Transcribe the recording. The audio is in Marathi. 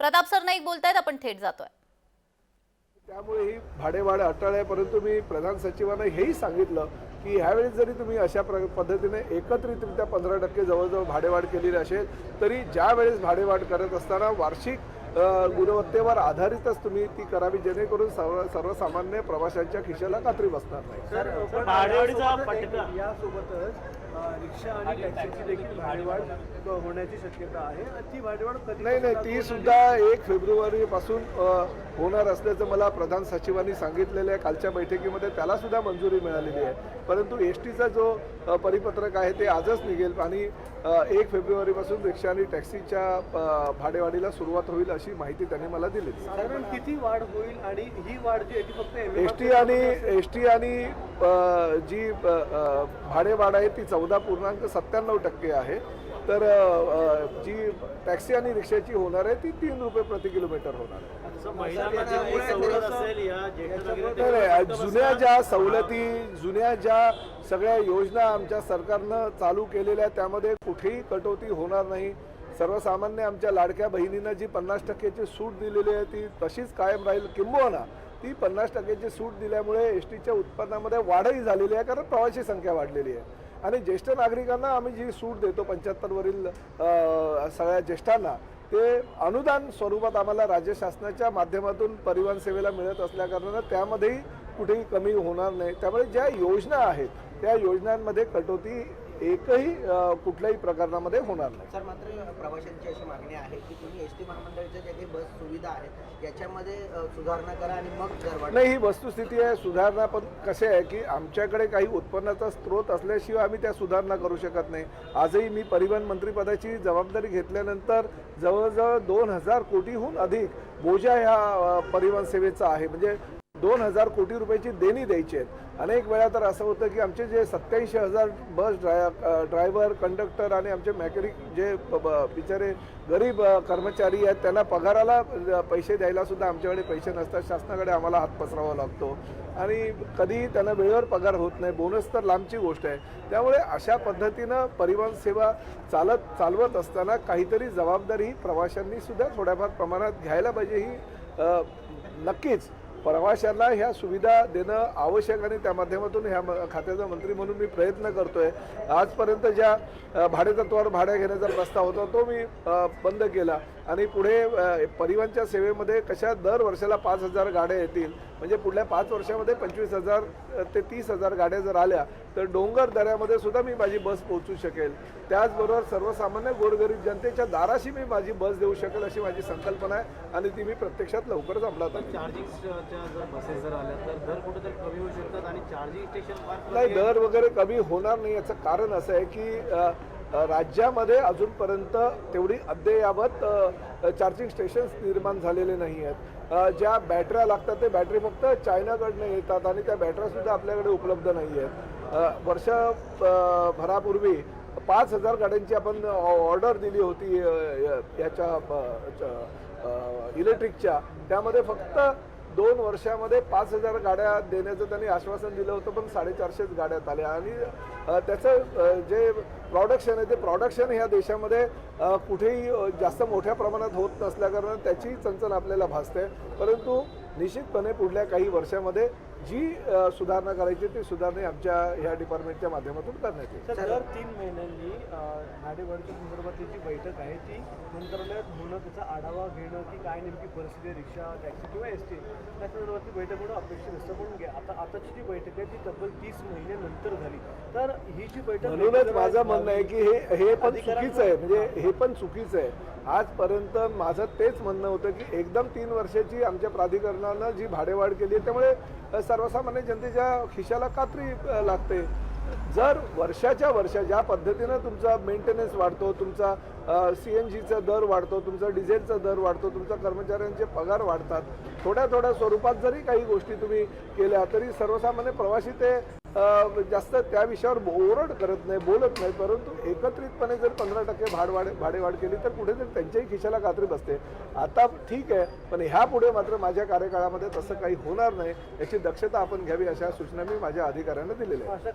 प्रताप सर नाईक बोलतायत आपण थेट जातोय त्यामुळे ही भाडेवाढ अटळ आहे परंतु मी प्रधान सचिवांना हेही सांगितलं की ह्यावेळी जरी तुम्ही अशा प्र पद्धतीने एकत्रितरित्या पंधरा टक्के जवळजवळ भाडेवाढ केलेली असेल तरी ज्या वेळेस भाडेवाढ करत असताना वार्षिक गुणवत्तेवर आधारितच तुम्ही ती करावी जेणेकरून सर्व सर्वसामान्य प्रवाशांच्या खिशाला कात्री बसणार नाही. यासोबतच रिक्षा आणि टॅक्सीची देखील भाडेवाढ होण्याची शक्यता आहे. आणि ती भाडेवाढ कधी नाही नाही ती सुद्धा एक फेब्रुवारी पासून होणार असल्याचं मला प्रधान सचिवांनी सांगितलेलं आहे. कालच्या बैठकीमध्ये त्याला सुद्धा मंजुरी मिळालेली आहे. परंतु एस टीचा जो परिपत्रक आहे ते आजच निघेल आणि एक फेब्रुवारीपासून रिक्षा आणि टॅक्सीच्या भाडेवाढीला सुरुवात होईल अशी माहिती त्यांनी मला दिली साधारण किती वाढ होईल आणि ही वाढ जी आहे ती फक्त एस टी आणि एस टी आणि जी भाडेवाढ आहे ती चौदा पूर्णांक सत्त्याण्णव टक्के आहे. तर जी टॅक्सी आणि रिक्षाची होणार आहे ती तीन रुपये प्रति किलोमीटर होणार आहे. जुन्या ज्या सवलती जुन्या ज्या सगळ्या योजना आमच्या सरकारनं चालू केलेल्या आहेत, त्यामध्ये कुठेही कटोती होणार नाही. सर्वसामान्य आमच्या लाडक्या बहिणींना जी पन्नास टक्क्याची सूट दिलेली आहे ती तशीच कायम राहील. किंबहुना ती पन्नास टक्क्याची सूट दिल्यामुळे एस टीच्या उत्पन्नामध्ये वाढही झालेली आहे कारण प्रवासी संख्या वाढलेली आहे. आणि ज्येष्ठ नागरिकांना आम्ही जी सूट देतो पंच्याहत्तरवरील सगळ्या ज्येष्ठांना ते अनुदान स्वरूपात आम्हाला राज्य शासनाच्या माध्यमातून परिवहन सेवेला मिळत असल्याकारणानं त्यामध्येही कुठेही कमी होणार नाही. त्यामुळे ज्या योजना आहेत त्या योजनांमध्ये कटोती एकही कुठल्याही प्रकरणामध्ये होणार नाही. सर मात्र प्रवाशांची अशी मागणी आहे की तुम्ही एस टी महामंडळाच्या ज्या काही बस सुविधा आहेत याच्यामध्ये सुधारणा करा आणि मग दरवाढ नाही ही वस्तुस्थिती आहे सुधारणा पण कसे आहे की आमच्याकडे काही उत्पन्नाचा स्रोत असल्याशिवाय आम्ही त्या सुधारणा करू शकत नाही. आजही मी परिवहन मंत्रिपदाची जबाबदारी घेतल्यानंतर जवळजवळ दोन हजार कोटीहून अधिक बोजा ह्या परिवहन सेवेचा आहे. म्हणजे दोन हजार कोटी रुपयाची देणी द्यायची आहेत. अनेक वेळा तर असं होतं की आमचे जे सत्याऐंशी हजार बस ड्राय ड्रायव्हर कंडक्टर आणि आमचे मॅकॅनिक जे ब- ब- बिचारे गरीब कर्मचारी आहेत त्यांना पगाराला पैसे द्यायला सुद्धा आमच्याकडे पैसे नसतात. शासनाकडे आम्हाला हात पसरावा लागतो. आणि कधी त्यांना वेळेवर पगार होत नाही. बोनस तर लांबची गोष्ट आहे. त्यामुळे अशा पद्धतीनं परिवहन सेवा चालत चालवत असताना काहीतरी जबाबदारी प्रवाशांनी सुद्धा थोड्याफार प्रमाणात घ्यायला पाहिजे ही नक्कीच प्रवाशांना ह्या सुविधा देणं आवश्यक आणि त्या माध्यमातून ह्या म- खात्याचा मंत्री म्हणून मी प्रयत्न करतोय. आजपर्यंत ज्या भाडेतत्वावर भाड्या घेण्याचा प्रस्ताव होता तो मी बंद केला. आणि पुढे परिवहनच्या सेवेमध्ये कशा दर वर्षाला पाच हजार गाड्या येतील म्हणजे पुढल्या पाच वर्षामध्ये पंचवीस हजार ते तीस हजार गाड्या जर आल्या तर डोंगर दऱ्यामध्ये सुद्धा मी माझी बस पोहोचू शकेल त्याचबरोबर सर्वसामान्य गोरगरीब जनतेच्या दाराशी मी माझी बस देऊ शकेल अशी माझी संकल्पना आहे आणि ती मी प्रत्यक्षात लवकरच अंमलात आणेन. चार्जिंगच्या जर बसेस जर आल्या तर दर कुठेतरी कमी होऊ शकतात आणि चार्जिंग स्टेशन फार नाही दर वगैरे कमी होणार नाही याचं कारण असं आहे की राज्यामध्ये अजूनपर्यंत तेवढी अद्ययावत चार्जिंग स्टेशन्स निर्माण झालेले नाही आहेत. ज्या बॅटऱ्या लागतात ते बॅटरी फक्त चायनाकडनं येतात आणि त्या बॅटऱ्यासुद्धा आपल्याकडे उपलब्ध नाही आहेत. वर्ष भरापूर्वी पाच हजार गाड्यांची आपण ऑर्डर दिली होती याच्या इलेक्ट्रिकच्या. त्यामध्ये फक्त दोन वर्षामध्ये पाच हजार गाड्या देण्याचं त्यांनी आश्वासन दिलं होतं पण साडेचारशेच गाड्यात आल्या. आणि त्याचं जे प्रॉडक्शन आहे. ते प्रॉडक्शन ह्या देशामध्ये कुठेही जास्त मोठ्या प्रमाणात होत नसल्याकारणानं त्याची चणचण आपल्याला भासते. परंतु निश्चितपणे पुढल्या काही वर्षामध्ये जी सुधारणा करायची ती सुधारणा आमच्या ह्या डिपार्टमेंटच्या माध्यमातून करण्यात येईल. दर तीन महिन्यांनी अ, भाडेवाढीच्या संदर्भातली जी बैठक आहे ती मंत्रालयात होणं त्याचा आढावा घेणं की काय नेमकी परिस्थिती आहे रिक्षा टॅक्सी किंवा एस टी त्या संदर्भातली बैठक होणं अपेक्षित असतं पण गे- आता आताची जी बैठक आहे ती तब्बल तीस महिन्यानंतर झाली. तर ही जी बैठक म्हणूनच माझं म्हणणं आहे की हे हे पण चुकीचं आहे. म्हणजे हे पण चुकीचं आहे. आजपर्यंत माझं तेच म्हणणं होतं की एकदम तीन वर्षाची आमच्या प्राधिकरणानं जी भाडेवाढ केली आहे त्यामुळे सर्वसामान्य जनतेच्या खिशाला कात्री लागते. जर वर्षाच्या वर्षा ज्या पद्धतीनं तुमचा मेंटेनन्स वाढतो तुमचा सी एन जीचा दर वाढतो तुमचा डिझेलचा दर वाढतो तुमचा कर्मचाऱ्यांचे पगार वाढतात थोड्या थोड्या स्वरूपात जरी काही गोष्टी तुम्ही केल्या तरी सर्वसामान्य प्रवासी ते जास्त त्या विषयावर ओरड करत नाही बोलत नाही परंतु एकत्रितपणे जर पंधरा टक्के भाडवाढ भाडेवाढ केली तर कुठेतरी त्यांच्याही खिशाला कात्री बसते. आता ठीक आहे पण ह्या पुढे मात्र माझ्या कार्यकाळामध्ये तसं काही होणार नाही याची दक्षता आपण घ्यावी अशा सूचना मी माझ्या अधिकाऱ्यांना दिलेल्या